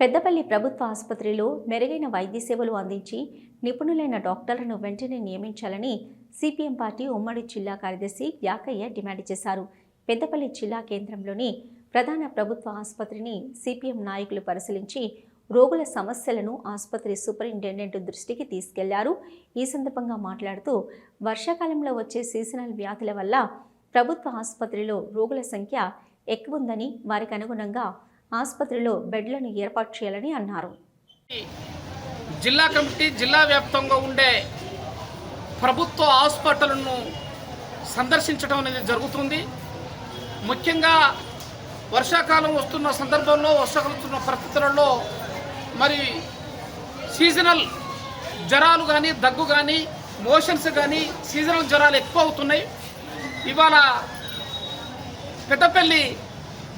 పెద్దపల్లి ప్రభుత్వ ఆసుపత్రిలో మెరుగైన వైద్య సేవలు అందించి నిపుణులైన డాక్టర్లను వెంటనే నియమించాలని సిపిఎం పార్టీ ఉమ్మడి జిల్లా కార్యదర్శి యాకయ్య డిమాండ్ చేశారు. పెద్దపల్లి జిల్లా కేంద్రంలోని ప్రధాన ప్రభుత్వ ఆసుపత్రిని సిపిఎం నాయకులు పరిశీలించి రోగుల సమస్యలను ఆసుపత్రి సూపరింటెండెంట్ దృష్టికి తీసుకెళ్ళారు. ఈ సందర్భంగా మాట్లాడుతూ వర్షాకాలంలో వచ్చే సీజనల్ వ్యాధుల వల్ల ప్రభుత్వ ఆసుపత్రిలో రోగుల సంఖ్య ఎక్కువ ఉందని వారికి అనుగుణంగా ఆసుపత్రిలో బెడ్లను ఏర్పాటు చేయాలని అన్నారు. జిల్లా కమిటీ జిల్లా వ్యాప్తంగా ఉండే ప్రభుత్వ హాస్పిటల్ను సందర్శించడం అనేది జరుగుతుంది. ముఖ్యంగా వర్షాకాలం వస్తున్న సందర్భంలో వర్షాకాలం వస్తున్న పరిస్థితులలో మరి సీజనల్ జ్వరాలు కానీ దగ్గు కానీ మోషన్స్ కానీ సీజనల్ జ్వరాలు ఎక్కువ అవుతున్నాయి. ఇవాళ పెద్దపల్లి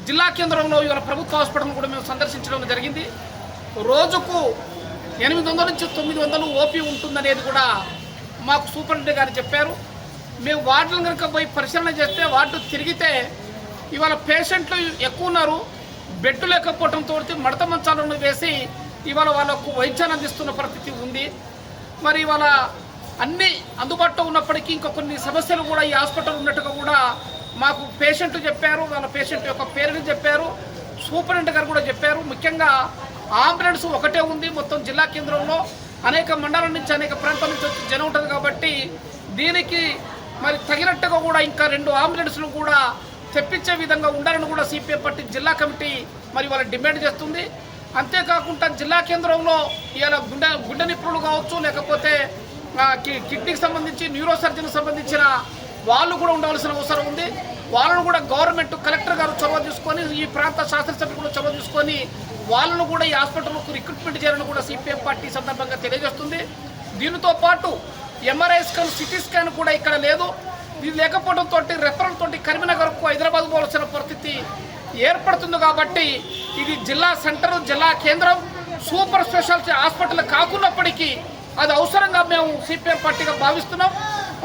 జిల్లా కేంద్రంలో ఇవాళ ప్రభుత్వ హాస్పిటల్ కూడా మేము సందర్శించడం జరిగింది. రోజుకు ఎనిమిది వందల నుంచి తొమ్మిది వందలు ఓపీ ఉంటుందనేది కూడా మాకు సూపరింటెండెంట్ గారు చెప్పారు. మేము వార్డులను కనుక పోయి పరిశీలన చేస్తే వార్డు తిరిగితే ఇవాళ పేషెంట్లు ఎక్కువ ఉన్నారు. బెడ్ లేకపోవడంతో మడత మంచాలను వేసి ఇవాళ వాళ్ళకు వైద్యాన్ని అందిస్తున్న పరిస్థితి ఉంది. మరి ఇవాళ అన్నీ అందుబాటులో ఉన్నప్పటికీ ఇంకా కొన్ని సమస్యలు కూడా ఈ హాస్పిటల్ ఉన్నట్టుగా కూడా మాకు పేషెంట్ చెప్పారు వాళ్ళ పేషెంట్ యొక్క పేరుని చెప్పారు సూపరింటెండెంట్ గారు కూడా చెప్పారు. ముఖ్యంగా అంబులెన్స్ ఒకటే ఉంది మొత్తం జిల్లా కేంద్రంలో. అనేక మండలం నుంచి అనేక ప్రాంతాల నుంచి వచ్చి జనం ఉంటుంది కాబట్టి దీనికి మరి తగినట్టుగా కూడా ఇంకా రెండు అంబులెన్స్లు కూడా తెప్పించే విధంగా ఉండాలని కూడా సిపిఎం పార్టీ జిల్లా కమిటీ మరి వాళ్ళ డిమాండ్ చేస్తుంది. అంతేకాకుండా జిల్లా కేంద్రంలో ఇవాళ గుండె గుండె నిపుణులు కావచ్చు లేకపోతే కిడ్నీకి సంబంధించి న్యూరోసర్జన్కి సంబంధించిన వాళ్ళు కూడా ఉండవలసిన అవసరం ఉంది. వాళ్ళను కూడా గవర్నమెంట్ కలెక్టర్ గారు చొరవ తీసుకొని ఈ ప్రాంత శాసనసభ్యులు కూడా చొరవ తీసుకొని వాళ్ళను కూడా ఈ హాస్పిటల్కు రిక్రూట్మెంట్ చేయాలని కూడా సిపిఎం పార్టీ సందర్భంగా తెలియజేస్తుంది. దీనితో పాటు ఎంఆర్ఐ స్కాన్ సిటీ స్కాన్ కూడా ఇక్కడ లేదు. ఇది లేకపోవడంతో రెఫరల్ తోటి కరీంనగర్కు హైదరాబాద్ పోవాల్సిన పరిస్థితి ఏర్పడుతుంది కాబట్టి ఇది జిల్లా సెంటర్ జిల్లా కేంద్రం. సూపర్ స్పెషాలిటీ హాస్పిటల్ కాకున్నప్పటికీ అది అవసరంగా మేము సిపిఎం పార్టీగా భావిస్తున్నాం.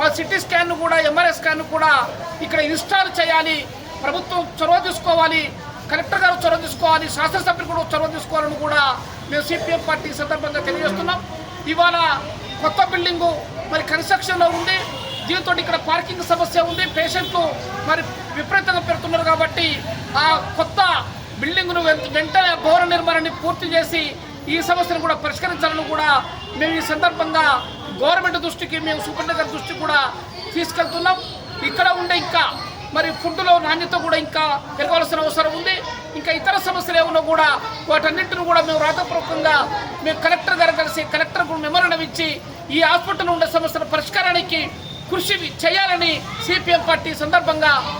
సిటీ స్కాన్ కూడా ఎంఆర్ఐ స్కాన్ కూడా ఇక్కడ ఇన్స్టాల్ చేయాలి. ప్రభుత్వం చొరవ తీసుకోవాలి. కలెక్టర్ గారు చొరవ తీసుకోవాలి. శాసనసభ్యులు కూడా చొరవ తీసుకోవాలని కూడా మేము సిపిఎం పార్టీ సందర్భంగా తెలియజేస్తున్నాం. ఇవాళ కొత్త బిల్డింగు మరి కన్స్ట్రక్షన్లో ఉంది. దీంతో ఇక్కడ పార్కింగ్ సమస్య ఉంది. పేషెంట్లు మరి విపరీతంగా పెడుతున్నారు కాబట్టి ఆ కొత్త బిల్డింగ్ను వెం- వెంటనే భవన నిర్మాణాన్ని పూర్తి చేసి ఈ సమస్యను కూడా పరిష్కరించాలని కూడా మేము ఈ సందర్భంగా గవర్నమెంట్ దృష్టికి మేము సూపరింటెండెంట్ దృష్టి దృష్టికి కూడా తీసుకెళ్తున్నాం. ఇక్కడ ఉండే ఇంకా మరి ఫుడ్లో నాణ్యత కూడా ఇంకా పెరగవలసిన అవసరం ఉంది. ఇంకా ఇతర సమస్యలు ఏమన్నా కూడా వాటన్నింటిని కూడా మేము రాతపూర్వకంగా మేము కలెక్టర్ గారు కలిసి కలెక్టర్కు మెమరణం ఇచ్చి ఈ హాస్పిటల్ ఉండే సమస్యల పరిష్కారానికి కృషి చేయాలని సిపిఎం పార్టీ సందర్భంగా